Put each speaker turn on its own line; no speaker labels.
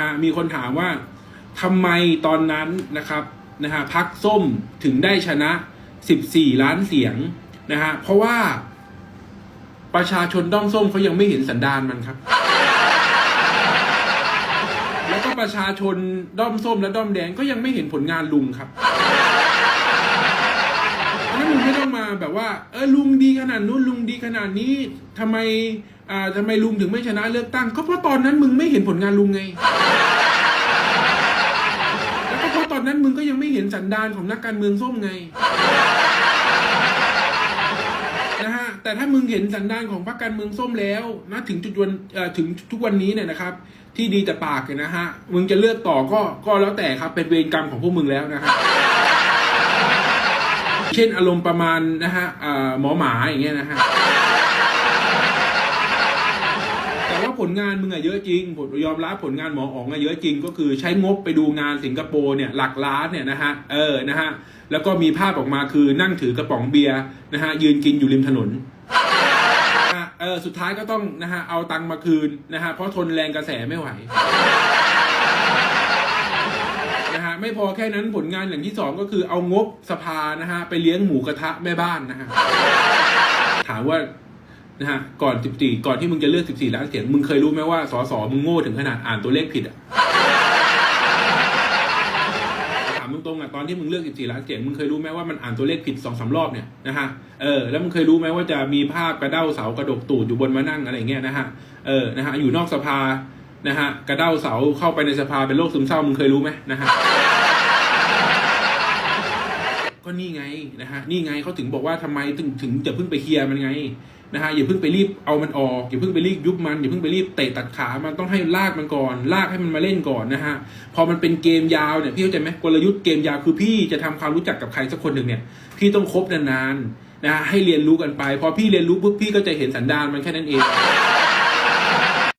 ฮะมีคนถามว่าทำไมตอนนั้นนะครับนะฮะพักส้มถึงได้ชนะ 14 ล้านเสียงนะฮะเพราะว่าประชาชนด้อมส้มเขายังไม่เห็นสันดานมันครับ แล้วก็ประชาชนด้อมส้มและด้อมแดงก็ยังไม่เห็นผลงานลุงครับแล้วลุงไม่ต้องมาแบบว่า เออลุงดีขนาดนู้นลุงดีขนาดนี้ทำไม อ่าทำไมลุงถึงไม่ชนะเลือกตั้ง ก็เพราะตอนนั้นมึงไม่เห็นผลงานลุงไงแล้วก็เพราะตอนนั้นมึงก็ยังไม่เห็นสันดานของนักการเมืองส้มไงนะฮะแต่ถ้ามึงเห็นสันดานของพรรคการเมืองส้มแล้วนะถึงจุดวันเอ่อถึงทุกวันนี้เนี่ยนะครับ ที่ดีแต่ปากเนี่ยนะฮะมึงจะเลือกต่อก็ก็แล้วแต่ครับเป็นเวรกรรมของพวกมึงแล้วนะครับเช่นอารมณ์ประมาณนะฮะหมอหมาอย่างเงี้ยนะฮะแต่ว่า ผลงานมึงอะเยอะจริงผมยอมรับผลงานหมออ๋องอะเยอะจริง ก็คือใช้งบไปดูงานสิงคโปร์เนี่ยหลักล้านเนี่ยนะฮะเออนะฮะแล้วก็มีภาพออกมาคือนั่งถือกระป๋องเบียร์นะฮะยืนกินอยู่ริมถนนเออสุดท้ายก็ต้องนะฮะเอาตังค์มาคืนนะฮะเพราะทนแรงกระแสไม่ไหวนะฮะไม่พอแค่นั้นผลงานอย่างที่สองก็คือเอางบสภานะฮะไปเลี้ยงหมูกระทะแม่บ้านนะฮะถามว่า นะฮะก่อน 14 ก่อนที่มึงจะเลือก 14 ล้านเสียง มึงเคยรู้ไหมว่าสสมึงโง่ถึงขนาดอ่านตัวเลขผิดอะถามตรงๆอะตอนที่มึงเลือก 14 ล้านเสียงมึงเคยรู้ไหมว่ามันอ่านตัวเลขผิดสองสามรอบเนี่ยนะฮะเออแล้วมึงเคยรู้ไหมว่าจะมีภาพกระเด้าเสากระดกตูดอยู่บนมานั่งอะไรเงี้ยนะฮะเออนะฮะอยู่นอกสภานะฮะกระเด้าเสาเข้าไปในสภาเป็นโรคซึมเศร้ามึงเคยรู้ไหมนะฮะ ก็นี่ไงนะฮะนี่ไงเขาถึงบอกว่าทำไมถึงถึงจะเพิ่งไปเคลียร์มันไงนะฮะอย่าเพิ่งไปรีบเอามันออกอย่าเพิ่งไปรีบยุบมันอย่าเพิ่งไปรีบเตะตัดขามันต้องให้ลากมันก่อน ลากให้มันมาเล่นก่อนนะฮะพอมันเป็นเกมยาวเนี่ยพี่เข้าใจไหมกลยุทธ์เกมยาวคือพี่จะทำความรู้จักกับใครสักคนหนึ่งเนี่ยพี่ต้องคบนานๆนะฮะให้เรียนรู้กันไป พอพี่เรียนรู้ปุ๊บพี่ก็จะเห็นสันดานมันแค่นั้นเอง